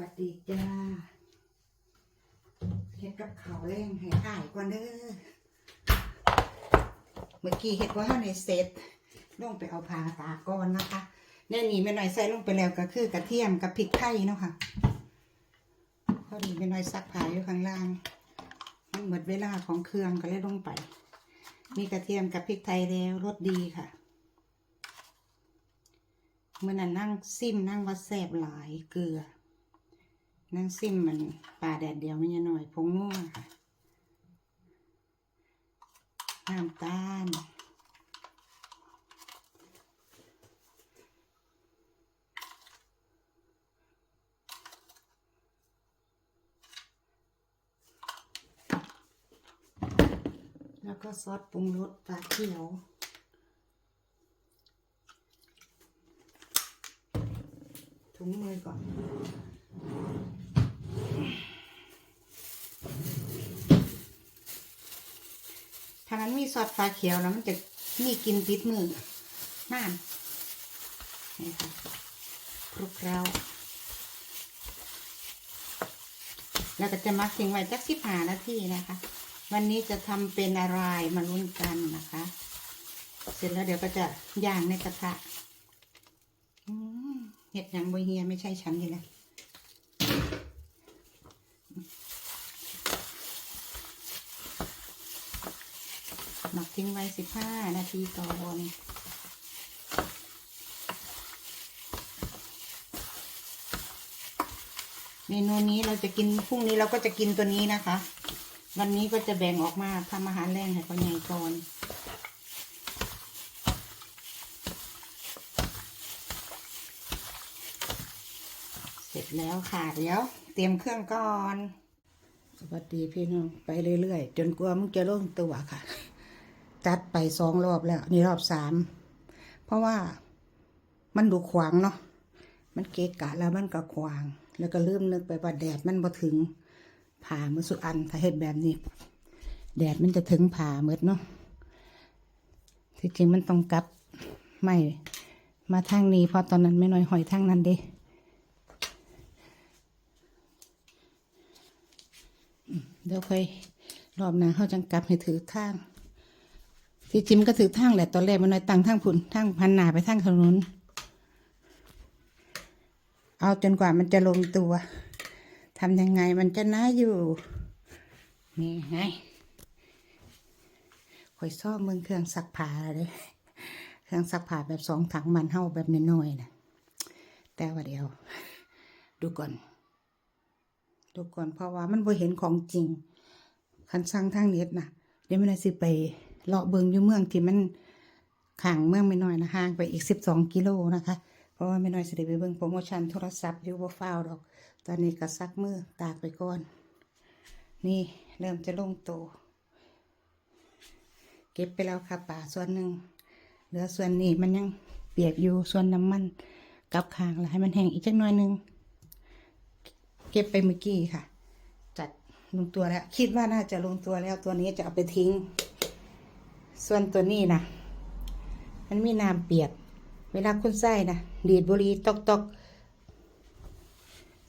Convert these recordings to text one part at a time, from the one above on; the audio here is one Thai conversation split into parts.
วัสดีจ้าเฮ็ดกับเขาแรงให้อ้ายก่อนเด้อ เมื่อกี้เฮ็ดว่าในเซตลงไปเอาผ้าตาก่อนนะคะแน่นี่แม่น้อยใส่ลงไปแล้วก็คือกระเทียมกับพริกไทยเนาะค่ะพอดีแม่น้อยซักผ้าอยู่ข้างล่าง มันหมดเวลาของเครื่องก็เลยลงไป มีกระเทียมกับพริกไทยแล้วรสดีค่ะเมื่อนั้นนั่งซิมนั่งว่าแสบหลายเกลือ นั่งซิมมันปลาแดดเดียวไม่ใช่หน่อยพงนัวค่ะน้ำตาลแล้วก็ซอสปรุงรสปลาเขียว ถุงมือก่อน ถ้า มันมีซอสฟ้าเขียวแล้วมันจะมีกลินติดมือน่านนี่ค่ะคลุกเคล้าแล้วก็จะมักทิ้งไว้จักสิบห้านาทีนะคะ วันนี้จะทำเป็นอะไรมาลุ้นกันนะคะ เสร็จแล้วเดี๋ยวก็จะย่างในกระทะเห็ดยังบเฮียไม่ใช่ฉันเลยนะ หมักทิ้งไว้สิบห้านาทีก่อนเมนูนี้เราจะกินพรุ่งนี้เราก็จะกินตัวนี้นะคะ วันนี้ก็จะแบ่งออกมาทำอาหารแรงให้พ่อใหญ่ก่อนเสร็จแล้วค่ะเดี๋ยวเตรียมเครื่องก่อน สวัสดีพี่น้อง ไปเรื่อยๆ จนกลัวมึงจะล่งตัวค่ะ จัดไปสองรอบแล้ว นี่รอบสามเพราะว่ามันดูขวางเนาะมันเกะกะแล้วมันก็ขวาง แล้วก็ลืมนึกไปว่าแดดมันบ่ถึงผ่ามือสุอันถ้าเห็ดแบบนี้ แดดมันจะถึงผ่าเมดเนาะที่จริงมันต้องกลับไม่มาทางนี้เพราะตอนนั้นไม่น้อยหอยทางนั้นเด้เดี๋ยวค่อยรอบหน้าเขาจังกลับให้ถือทาง ที่จิมก็ถือทางแหละตอนแรกมันน้อยตังทางผุนทางพันนาไปทางถนนเอาจนกว่ามันจะลงตัวทำยังไงมันจะน่าอยู่ นี่ไงคอยซ่อมมือเครื่องซักผ้าเลยเครื่องซักผ้าแบบสองถังมันเท่าแบบน้อยๆนะแต่ว่าเดียว ดูก่อน ดูก่อนเพราะว่ามันบ่เห็นของจริง คันสั่งทางเน็ตนะเดี๋ยวไม่ได้สิไป เลาะเบิงอยู่เมืองที่มันข่างเมืองไม่น้อยนะห่างไปอีกสิบสองกิโลนะคะ เพราะว่าไม่น้อยสิได้ไปเบิงโปรโมชั่นโทรศัพท์อยู่บ่ฟ้าวดอก ตอนนี้ก็ซักมือตากไปก่อน นี่เริ่มจะลงโตวเก็บไปแล้วค่ะป่าส่วนหนึ่งเหลือส่วนนี้มันยังเปียกอยู่ส่วนน้ำมันกับคางแล้วให้มันแห้งอีกจักหน่อยนึง เก็บไปเมื่อกี้ค่ะ จัดลงตัวแล้ว คิดว่าน่าจะลงตัวแล้วตัวนี้จะเอาไปทิ้ง ส่วนตัวนี้นะมันมีน้ำเปียก เวลาคุณใส่นะดีดบุหรีตอกตก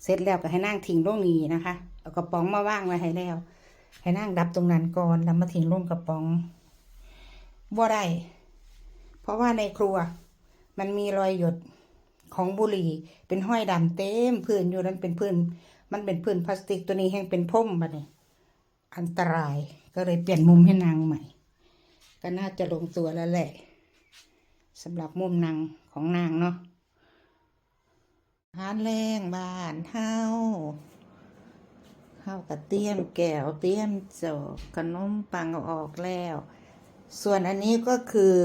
เสร็จแล้วก็ให้นั่งทิ้งลงนี้นะคะเอากระป๋องมาว่างไว้ให้แล้ว ให้นั่งดับตรงนั้นก่อนแล้วมาทิ้งลงกระป๋องบ่ได้เพราะว่าในครัว มันมีรอยหยดของบุหรี่เป็นห้อยดำเต็มพื้นอยู่นั้นเป็นพื้น มันเป็นพื้นพลาสติกตัวนี้แห้งเป็นพ่มบัดนี้อันตรายก็เลยเปลี่ยนมุมให้นางใหม่ ก็น่าจะลงตัวแล้วแหละสำหรับมุมนางของนางเนาะอาหารแรงบ้านเฮาข้าวกระเตียมแก้วเตียมโจกขนมปังเอาออกแล้ว ส่วนอันนี้ก็คือ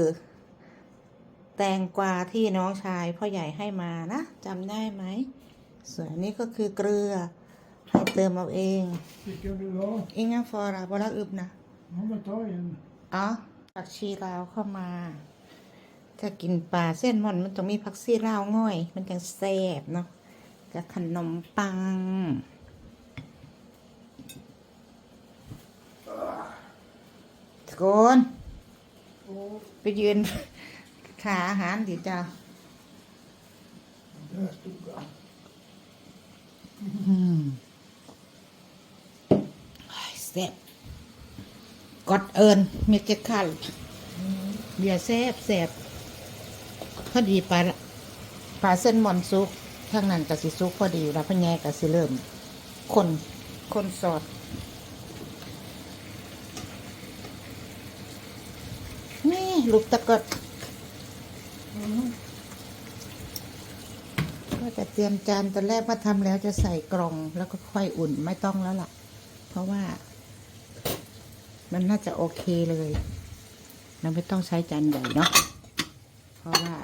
แตงกวาที่น้องชายพ่อใหญ่ให้มานะจำได้ไหม ส่วนอันนี้ก็คือเกลือให้เติมเอาเอง Vilka vill du ha? อิงฟอราบลักอึบนะ Ja, men ta en. อ๋อ ผักชีลาวเข้ามา ถ้ากินปลาเส้นมันมันต้องมีผักชีลาวง่อย มันจังแซ่บเนาะกับขนมปังตะโกนไปยืนขาอาหารดิจ้าหืมไอ้แซ่บ กอดเอิญเมกเกคัลเบียแซบแซบพอดีปลาปลาเส้นมอนซุกทางนั้นกับสิซุกพอดีแล้วพะแง่กับสิเริ่ม คนคนสอดนี่ลูกตะกดก็จะเตรียมจานตอนแรกว่าทำแล้วจะใส่กล่องแล้วก็ค่อยอุ่นไม่ต้องแล้วล่ะ เพราะว่า มันน่าจะโอเคเลย เราไม่ต้องใช้จานใหญ่เนาะ เพราะว่า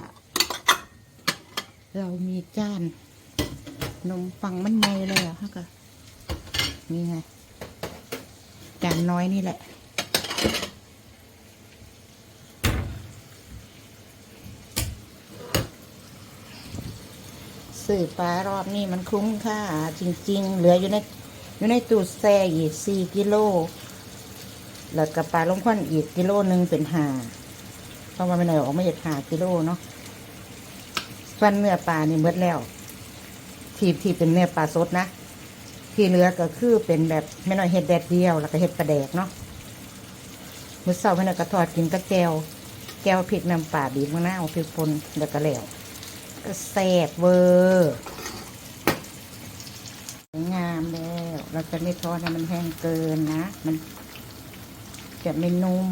เรามีจานนมปังมันใหญ่เลยอะฮะก็นี่ไง จานน้อยนี่แหละสื่อปลารอบนี้มันคุ้มค่าจริง ๆ เหลืออยู่ในอยู่ในตู้แช่อีกสี่กิโล แล้วกับปลาลงควันอีกกิโลหนึ่งเป็นหาเพราะว่าไม่ได้ออกมาจากห้ากิโลเนาะฟันเนื้อปลานี่เมดแล้ว ทีที่เป็นเนื้อปลาสดนะที่เหลือก็คือเป็นแบบไม่น้อยเห็ดแดดเดียว แล้วก็เห็ดปลาแดกเนาะมื้อเช้าไม่น้อยก็ทอดกินกับแก้วแก้วพริกน้ำปลาบีบมะนาวพริกป่นแล้วก็แล้วก็แซ่บเวอร์สวยงามแล้ว เราจะไม่ทอดให้มันแห้งเกินนะ มัน จะไม่นุ่ม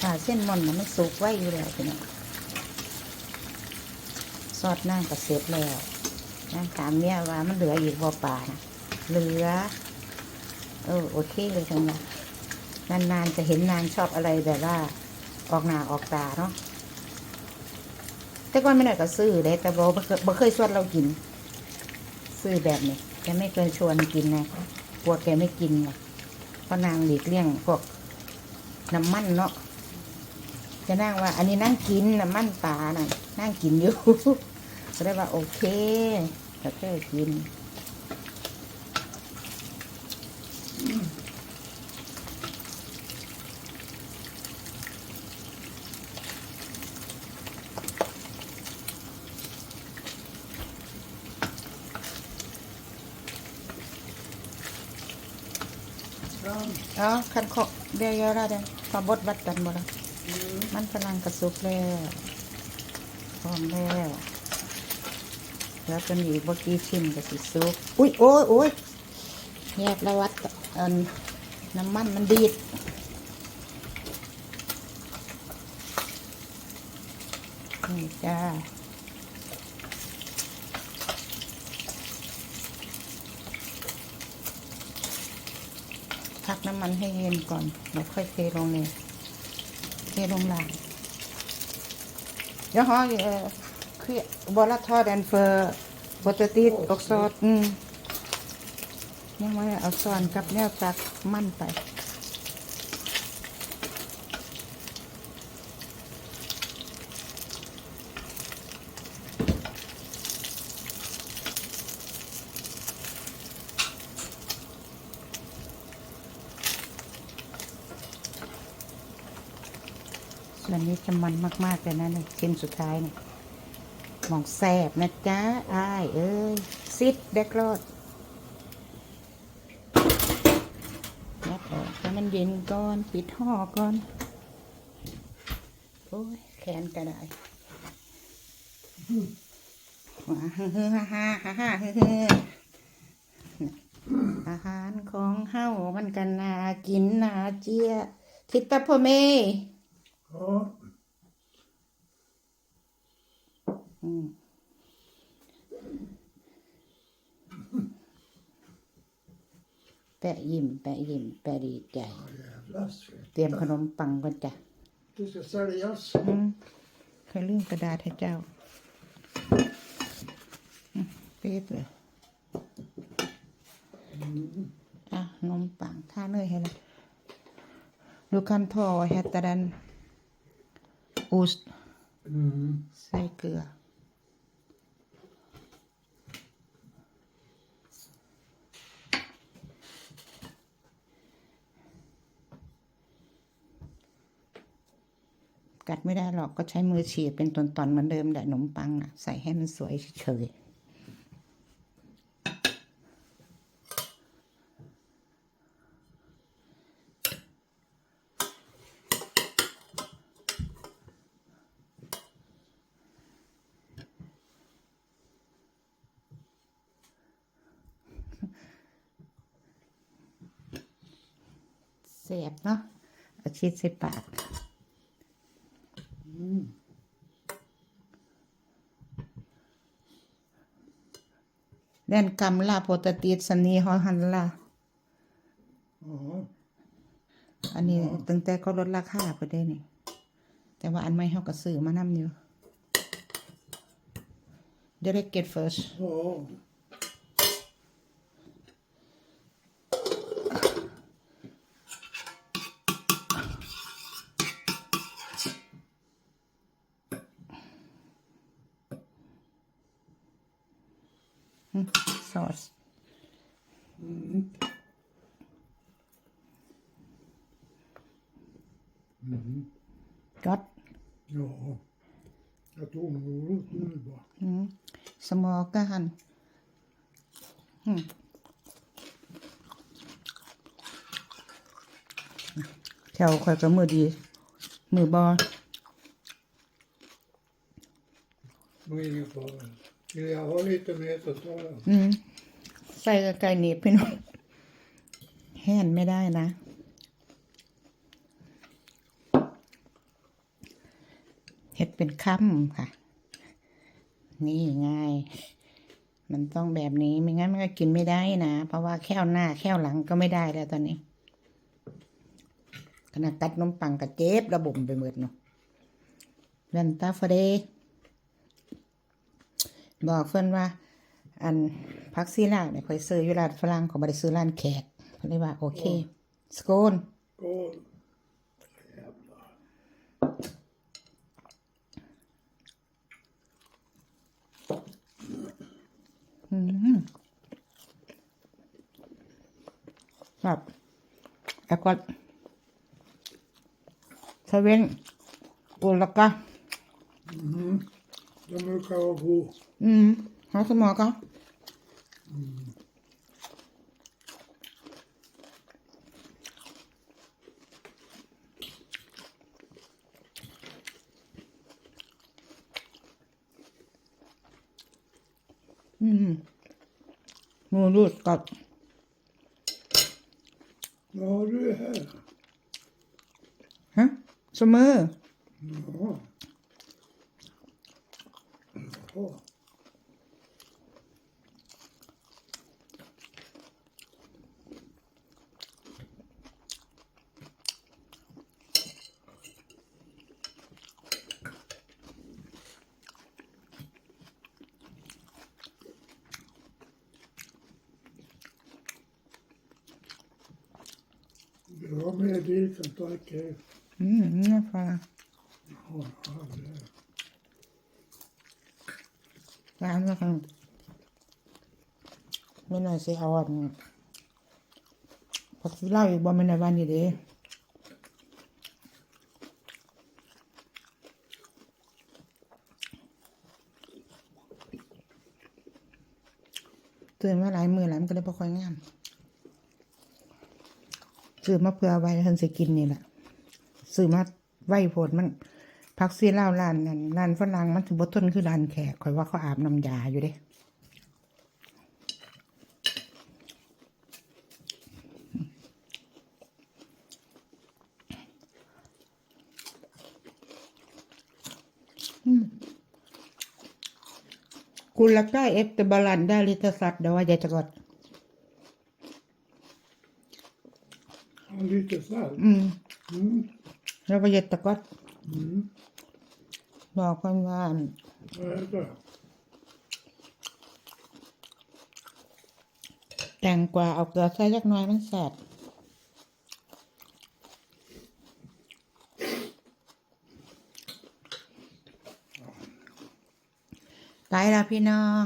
ผ่าเส้นมันนะมันสุกไว้อยู่แล้วพี่น้องซอสนั่งก็เสร็จแล้วนั่งถามเนี่ยว่ามันเหลืออีกบ่ป่านะเหลือ เออโอเคเลยทั้งนั้นนานๆจะเห็นนางชอบอะไรแบบว่า ออกหน้าออกตาเนาะแต่ก่อนไม่ได้ก็ซื้อได้แต่บอกบ่เคยบ่เคยชวนเรากิน ซื้อแบบนี้แกไม่เคยชวนกินนะกลัวแกไม่กินไงเพราะนางหลีกเลี่ยงพวกน้ำมันเนาะจะนั่งว่า อันนี้นั่งกินน้ำมันปลาน่ะนั่งกินอยู่ก็ได้ว่าโอเคก็แค่กิน Fram. อ๋อคันขอเดียวเยอะแล้วเด้ขอบดวัดกันหมดแล้วมันกำลังกระซุกแล้วพร้อมแล้วแล้วจะมีบกี้ชิ้นกับสิซุกอุ้ยโอ้ยโอ้ยแยกแล้ววัดเอันน้ำมันมันดีดนี่จ้า พักน้ำมันให้เย็นก่อนแล้วค่อยเทลงเลยเทลงหลังเดี๋ยวฮอเออคือบอลทอดแอนเฟอร์บอตติดออกซอสอืมยังไม่เอาซอนกับแนวจักมั่นไป จะมันมากๆเลยนะเนี่ยชิ้นสุดท้ายเนี่ยหมองแสบนะจ๊ะอ้ายเอ้ยซิดเด็กรอดยัดออกให้มันเย็นก่อน ปิดห่อก่อน โอ้ย แขนก็ได้ว้าฮ่าฮ่าฮ่าฮ่าฮ่าฮ่าอาหารของเฮามันกันนากินนาเจียทิตตะพ่อเม Ja. อืมแปะยิ้มแปะยิ้มแปะดีใจ Jävla svett. เตรียมขนมปังก่อนจ้ะ Du ska säljas. อืมเคยลืมกระดาษให้เจ้าอืมเป๊ะเลยอะนมปังท่าเนยให้เลยดูคันทอแฮตตะดันอูส Mm. ใส่เกลือ กัดไม่ได้หรอกก็ใช้มือฉีดเป็นตอนๆเหมือนเดิมแหละขนมปังน่ะใส่ให้มันสวยเฉยเสียบเนาะเอาชีสใส่ปาก Den gamla potatisen ni har handlat อ๋ออันนี้ตั้งแต่ก็ลดราคาไปได้นี่ แต่ว่าอันไม่เฮาก็ซื้อมานำอยู่ Direct get first อ๋อ sauce got Ja. Jag tog nog rot nu bara. อืมสมอก็หันอืมแถวข่อยก็มือดี มือบอ Nog ingen fara. Vill jag ha lite mer så tar jag. อืม ใส่กไก่หนีบพี่น้องแห่นไม่ได้นะ เห็ดเป็นค่ำค่ะ นี่ง่าย มันต้องแบบนี้ไม่งั้นมันก็กินไม่ได้นะ เพราะว่าแค่หน้าแค่หลังก็ไม่ได้แล้วตอนนี้ขนาดตัดนมปังกับเจ็บระบบไปหมดเนาะเวนตาฟเดบอกเพื่อนว่า อัน พักซีลากเนี่ยคอยซื้ออยู่ร้านฝรั่งเขาไม่ได้ซื้อร้านแขกเขาเลยว่าโอเคสโกน Skål. Jävlar. แบบแล้วก็เซเว่นอุลกะ De brukar vara god. อืมหาสมอก็ อืมมูรูดกัดรอเรื่อยฮะเสมอ มน่าฟัง Ja, ja, det är- ร้านว่าคันไม่น่าสิเอาอันพักสิเล่าอยู่บ่แม่นในบ้านนี่เด้ตื่นมาหลายมือหลายมันก็เลยบ่ค่อยงาม ซื้อมาเพื่อไว้เพิ่านสิกินนี่แหละซื้อมาไว้ผลมันพักซีเล่ารานนั่นรานฝรั่งมันสิบต้นคือรานแขกคอยว่าเขาอาบน้ำยาอยู่เด้คุณลก้าเอฟตบาลันได้ลิตสัตว์เดาว่าใจจักร Vad är det? แตงกวาเอาเกลือใส่เล็กน้อยมันแสบไปแล้วพี่น้อง